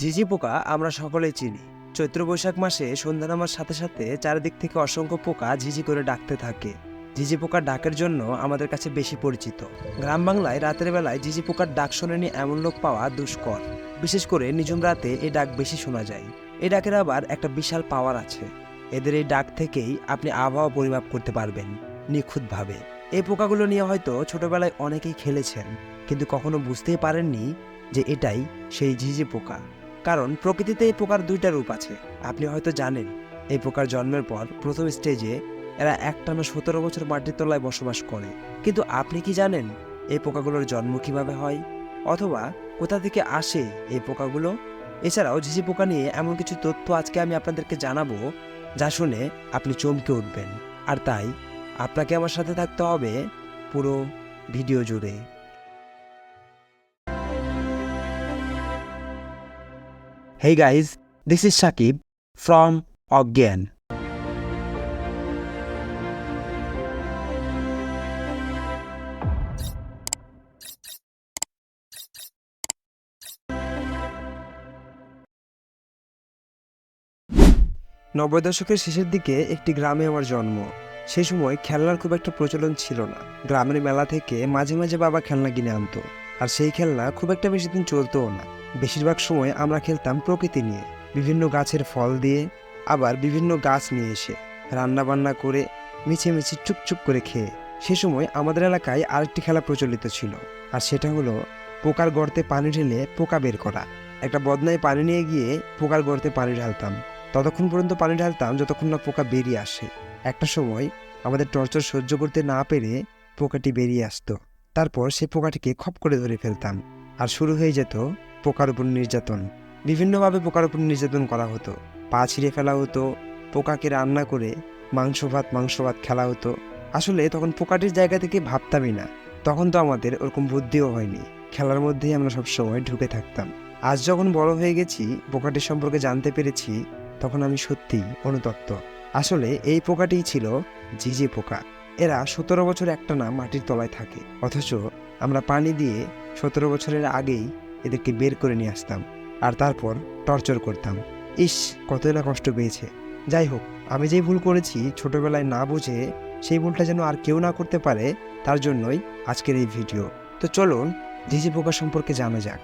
ঝিঝি পোকা আমরা সকলেই চিনি। চৈত্র বৈশাখ মাসে সন্ধ্যা নামার সাথে সাথে চারিদিক থেকে অসংখ্য পোকা ঝিঝি করে ডাকতে থাকে। ঝিঝি পোকার ডাকের জন্য আমাদের কাছে বেশি পরিচিত। গ্রাম বাংলায় রাতের বেলায় ঝিঝি পোকার ডাক শোনেনি এমন লোক পাওয়া দুষ্কর। বিশেষ করে নিঝুম রাতে এই ডাক বেশি শোনা যায়। এই ডাকের আবার একটা বিশাল পাওয়ার আছে। এদের এই ডাক থেকেই আপনি আবহাওয়া পরিমাপ করতে পারবেন নিখুঁতভাবে। এই পোকাগুলো নিয়ে হয়তো ছোটবেলায় অনেকেই খেলেছেন, কিন্তু কখনো বুঝতেই পারেননি যে এটাই সেই ঝিঝি পোকা। কারণ প্রকৃতিতে এই পোকার দুইটা রূপ আছে। আপনি হয়তো জানেন, এই পোকার জন্মের পর প্রথম স্টেজে এরা একটানা সতেরো বছর মাটির তলায় বসবাস করে। কিন্তু আপনি কি জানেন এই পোকাগুলোর জন্ম কীভাবে হয়? অথবা কোথা থেকে আসে এই পোকাগুলো? এছাড়াও ঝিঝি পোকা নিয়ে এমন কিছু তথ্য আজকে আমি আপনাদেরকে জানাব, যা শুনে আপনি চমকে উঠবেন। আর তাই, আপনাকে আমার সাথে থাকতে হবে পুরো ভিডিও জুড়ে। Hey guys, this is Shakib from Ogyan. নব্বই দশকের শেষের দিকে একটি গ্রামে আমার জন্ম। সেই সময় খেলনার খুব একটা প্রচলন ছিল না। গ্রামের মেলা থেকে মাঝে মাঝে বাবা খেলনা কিনে আনতো। আর সেই খেলনা খুব একটা বেশি দিন চলতোও না। বেশিরভাগ সময় আমরা খেলতাম প্রকৃতি নিয়ে, বিভিন্ন গাছের ফল দিয়ে, আবার বিভিন্ন গাছ নিয়ে এসে রান্না বান্না করে, মিছে মিছে চুপচুপ করে খেয়ে। সে সময় আমাদের এলাকায় আরেকটি খেলা প্রচলিত ছিল, আর সেটা হলো পোকার গর্তে পানি ঢেলে পোকা বের করা। একটা বদনায় পানি নিয়ে গিয়ে পোকার গর্তে পানি ঢালতাম। ততক্ষণ পর্যন্ত পানি ঢালতাম যতক্ষণ না পোকা বেরিয়ে আসে। একটা সময় আমাদের টর্চার সহ্য করতে না পেরে পোকাটি বেরিয়ে আসতো। তারপর সে পোকাটিকে খপ করে ধরে ফেলতাম, আর শুরু হয়ে যেত পোকার উপর নির্যাতন। বিভিন্নভাবে পোকার উপর নির্যাতন করা হতো। পা ছিঁড়ে ফেলা হতো, পোকাকে রান্না করে মাংস ভাত মাংস ভাত খেলা হতো। আসলে তখন পোকাটির জায়গা থেকে ভাবতামই না। তখন তো আমাদের ওরকম বুদ্ধিও হয়নি। খেলার মধ্যেই আমরা সবসময় ঢুকে থাকতাম। আজ যখন বড় হয়ে গেছি, পোকাটির সম্পর্কে জানতে পেরেছি, তখন আমি সত্যিই অনুতপ্ত। আসলে এই পোকাটিই ছিল ঝিঝি পোকা। এরা সতেরো বছর একটানা মাটির তলায় থাকে। অথচ আমরা পানি দিয়ে সতেরো বছরের আগেই এদেরকে বের করে নিয়ে আসতাম আর তারপর টর্চার করতাম। ইস কতই না কষ্ট পেয়েছে। যাই হোক, আমি যেই ভুল করেছি ছোটবেলায় না বুঝে সেই ভুলটা যেন আর কেউ না করতে পারে, তার জন্যই আজকের এই ভিডিও। তো চলুন ঝিঝি পোকা সম্পর্কে জানা যাক।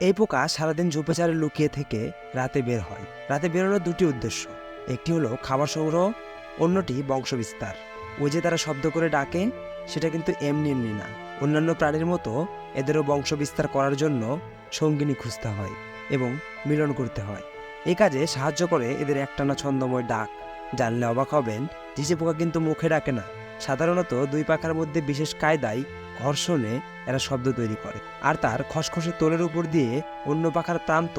এই পোকা সারাদিন ঝোপেচারে লুকিয়ে থেকে রাতে বের হয়। রাতে বেরোনোর দুটি উদ্দেশ্য। একটি হলো খাবার সংগ্রহ, অন্যটি বংশবিস্তার ওই যে তারা শব্দ করে ডাকে, সেটা কিন্তু এমনি এমনি না। অন্যান্য প্রাণীর মতো এদেরও বংশবিস্তার করার জন্য সঙ্গিনী খুঁজতে হয় এবং মিলন করতে হয়। এই কাজে সাহায্য করে এদের একটানা ছন্দময় ডাক। জানলে অবাক হবেন ঝিঝি পোকা কিন্তু মুখে ডাকে না। সাধারণত দুই পাখার মধ্যে বিশেষ কায়দায় ঘর্ষণে এরা শব্দ তৈরি করে। আর তার খসখসে তোলের উপর দিয়ে অন্য পাখার প্রান্ত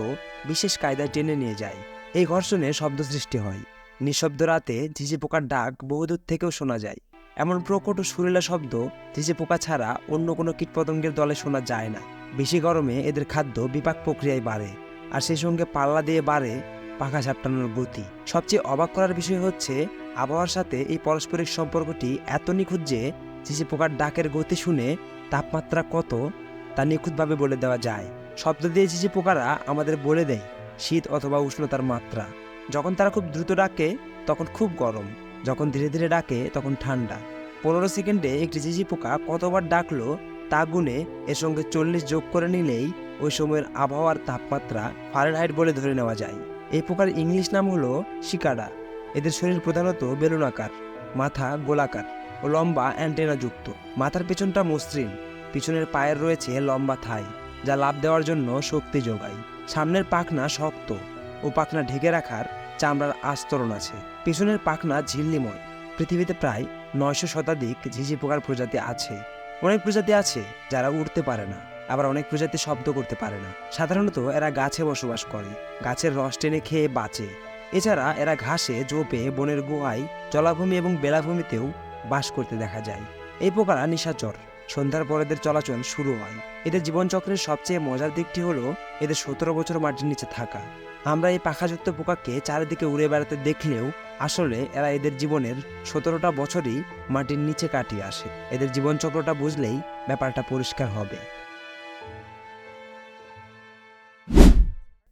বিশেষ কায়দায় টেনে নিয়ে যায়। এই ঘর্ষণে শব্দ সৃষ্টি হয়। নিঃশব্দ রাতে ঝিঝি পোকার ডাক বহুদূর থেকেও শোনা যায়। এমন প্রকট ও সুরেলা শব্দ ঝিঝি পোকা ছাড়া অন্য কোনো কীটপতঙ্গের দলে শোনা যায় না। বেশি গরমে এদের খাদ্য বিপাক প্রক্রিয়ায় বাড়ে, আর সেই সঙ্গে পাল্লা দিয়ে বাড়ে পাখা ঝাপটানোর গতি। সবচেয়ে অবাক করার বিষয় হচ্ছে, আবহাওয়ার সাথে এই পারস্পরিক সম্পর্কটি এত নিখুঁত যে ঝিঝি পোকার ডাকের গতি শুনে তাপমাত্রা কত, তা নিখুঁতভাবে বলে দেওয়া যায়। শব্দ দিয়ে ঝিঝি পোকারা আমাদের বলে দেয়, শীত অথবা উষ্ণতার মাত্রা। যখন তারা খুব দ্রুত ডাকে, তখন খুব গরম। যখন ধীরে ধীরে ডাকে, তখন ঠান্ডা। পনেরো সেকেন্ডে একটি ঝিঝি পোকা কতবার ডাকলো, তা গুনে এর সঙ্গে চল্লিশ যোগ করে নিলেই ওই সময়ের আবহাওয়ার তাপমাত্রা ফারেনহাইট বলে ধরে নেওয়া যায়। এই পোকার ইংলিশ নাম হলো শিকাডা এদের শরীর প্রধানত বেলুনাকার মাথা গোলাকার। ও লম্বা অ্যান্টেনা যুক্ত মাথার পেছনটা মসৃণ, পিছনের পায়ের রয়েছে লম্বা থাই, যা লাভ দেওয়ার জন্য শক্তি যোগায়। সামনের পাখনা শক্ত ও পাখনা ঢেকে রাখার চামড়ার আস্তরণ আছে। পিছনের পাখনা ঝিল্লিময়, পৃথিবীতে প্রায় নয়শো শতাধিক ঝিঝি পোকার প্রজাতি আছে। অনেক প্রজাতি আছে যারা উড়তে পারে না, আবার অনেক প্রজাতি শব্দ করতে পারে না। সাধারণত এরা গাছে বসবাস করে, গাছের রস টেনে খেয়ে বাঁচে। এছাড়া এরা ঘাসে জোপে বনের গুহায়, জলাভূমি এবং বেলাভূমিতেও বাস করতে দেখা যায়। এই পোকারা নিশাচর সন্ধ্যার পর এদের চলাচল শুরু হয়। এদের জীবনচক্রের সবচেয়ে মজার দিকটি হলো এদের সতেরো বছর মাটির নিচে থাকা। আমরা এই পাখাযুক্ত পোকাকে চারিদিকে উড়ে বেড়াতে দেখলেও আসলে এরা এদের জীবনের সতেরোটা বছরই মাটির নিচে কাটিয়ে আসে। এদের জীবনচক্রটা বুঝলেই ব্যাপারটা পরিষ্কার হবে।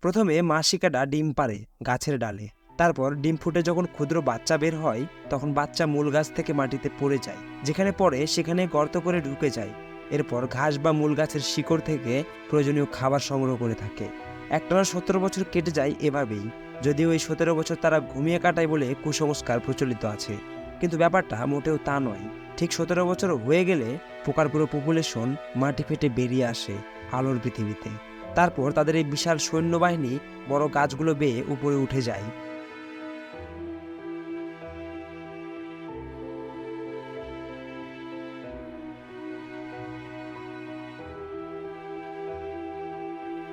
প্রথমে মা শিকাটা ডিম পারে গাছের ডালে। তারপর ডিম ফুটে যখন ক্ষুদ্র বাচ্চা বের হয়, তখন বাচ্চা মূল গাছ থেকে মাটিতে পড়ে যায়। যেখানে পড়ে, সেখানে গর্ত করে ঢুকে যায়। এরপর ঘাস বা মূল গাছের শিকড় থেকে প্রয়োজনীয় খাবার সংগ্রহ করে থাকে। একটানা সতেরো বছর কেটে যায় এভাবেই। যদিও এই সতেরো বছর তারা ঘুমিয়ে কাটায় বলে কুসংস্কার প্রচলিত আছে। কিন্তু ব্যাপারটা মোটেও তা নয়। ঠিক সতেরো বছর হয়ে গেলে পোকার পুরো পপুলেশন মাটি ফেটে বেরিয়ে আসে আলোর পৃথিবীতে। তারপর তাদের এই বিশাল সৈন্যবাহিনী বড় গাছগুলো বেয়ে উপরে উঠে যায়।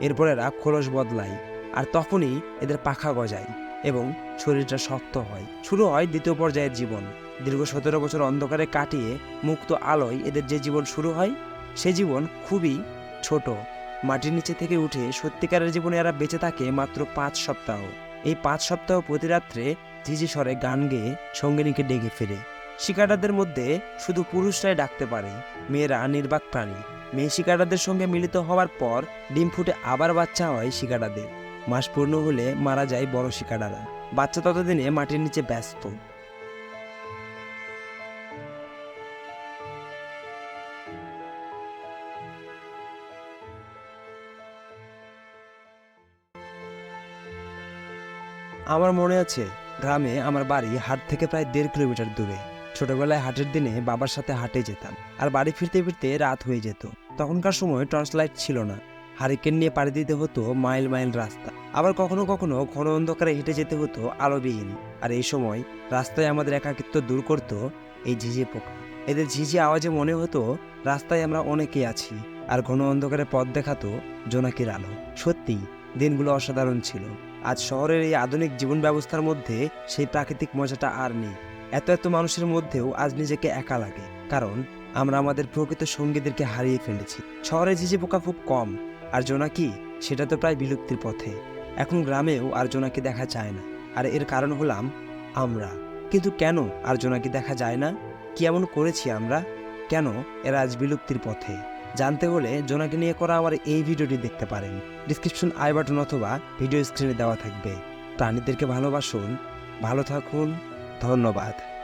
এরপর এরা খোলস বদলায় আর তখনই এদের পাখা গজায় এবং শরীরটা শক্ত হয়। শুরু হয় দ্বিতীয় পর্যায়ের জীবন। দীর্ঘ সতেরো বছর অন্ধকারে কাটিয়ে মুক্ত আলোয় এদের যে জীবন শুরু হয়, সে জীবন খুবই ছোট। মাটির নিচে থেকে উঠে সত্যিকারের জীবনে এরা বেঁচে থাকে মাত্র পাঁচ সপ্তাহ। এই পাঁচ সপ্তাহ প্রতি রাত্রে ঝিঝি স্বরে গান গেয়ে সঙ্গিনীকে ডেকে ফেরে। শিকারাদের মধ্যে শুধু পুরুষরাই ডাকতে পারে, মেয়েরা নির্বাক প্রাণী। মেয়ে শিকারাদের সঙ্গে মিলিত হওয়ার পর ডিম ফুটে আবার বাচ্চা হয় শিকারাদের মাস পূর্ণ হলে মারা যায় বড় শিকারারা বাচ্চা ততদিনে মাটির নিচে ব্যস্ত। আমার মনে আছে, গ্রামে আমার বাড়ি হাট থেকে প্রায় দেড় কিলোমিটার দূরে। ছোটবেলায় হাটের দিনে বাবার সাথে হাটে যেতাম। আর বাড়ি ফিরতে ফিরতে রাত হয়ে যেত। তখনকার সময় টর্চ লাইট ছিল না। হারিকেন নিয়ে পাড়ি দিতে হতো মাইল মাইল রাস্তা। আবার কখনো কখনো ঘন অন্ধকারে হেঁটে যেতে হতো আলোবিহীন আর এই সময় রাস্তায় আমাদের একাকিত্ব দূর করত এই ঝিঝি পোকা। এদের ঝিঝি আওয়াজে মনে হতো রাস্তায় আমরা অনেকেই আছি। আর ঘন অন্ধকারে পথ দেখাতো জোনাকির আলো। সত্যি, দিনগুলো অসাধারণ ছিল। আজ শহরের এই আধুনিক জীবন ব্যবস্থার মধ্যে সেই প্রাকৃতিক মজাটা আর নেই। এত এত মানুষের মধ্যেও আজ নিজেকে একা লাগে, কারণ আমরা আমাদের প্রকৃত সঙ্গীদেরকে হারিয়ে ফেলেছি। শহরে ঝিঝি পোকা খুব কম আর জোনাকি সেটা তো প্রায় বিলুপ্তির পথে। এখন গ্রামেও আর জোনাকি দেখা যায় না? আর এর কারণ হলাম আমরা। কিন্তু কেন আর জোনাকি দেখা যায় না? কি এমন করেছি আমরা? কেন এরা আজ বিলুপ্তির পথে? জানতে হলে জোনাকি নিয়ে করা আমার এই ভিডিওটি দেখতে পারেন। ডিসক্রিপশন আই বাটন অথবা ভিডিও স্ক্রিনে দেওয়া থাকবে। প্রাণীদেরকে ভালোবাসুন, ভালো থাকুন ধন্যবাদ।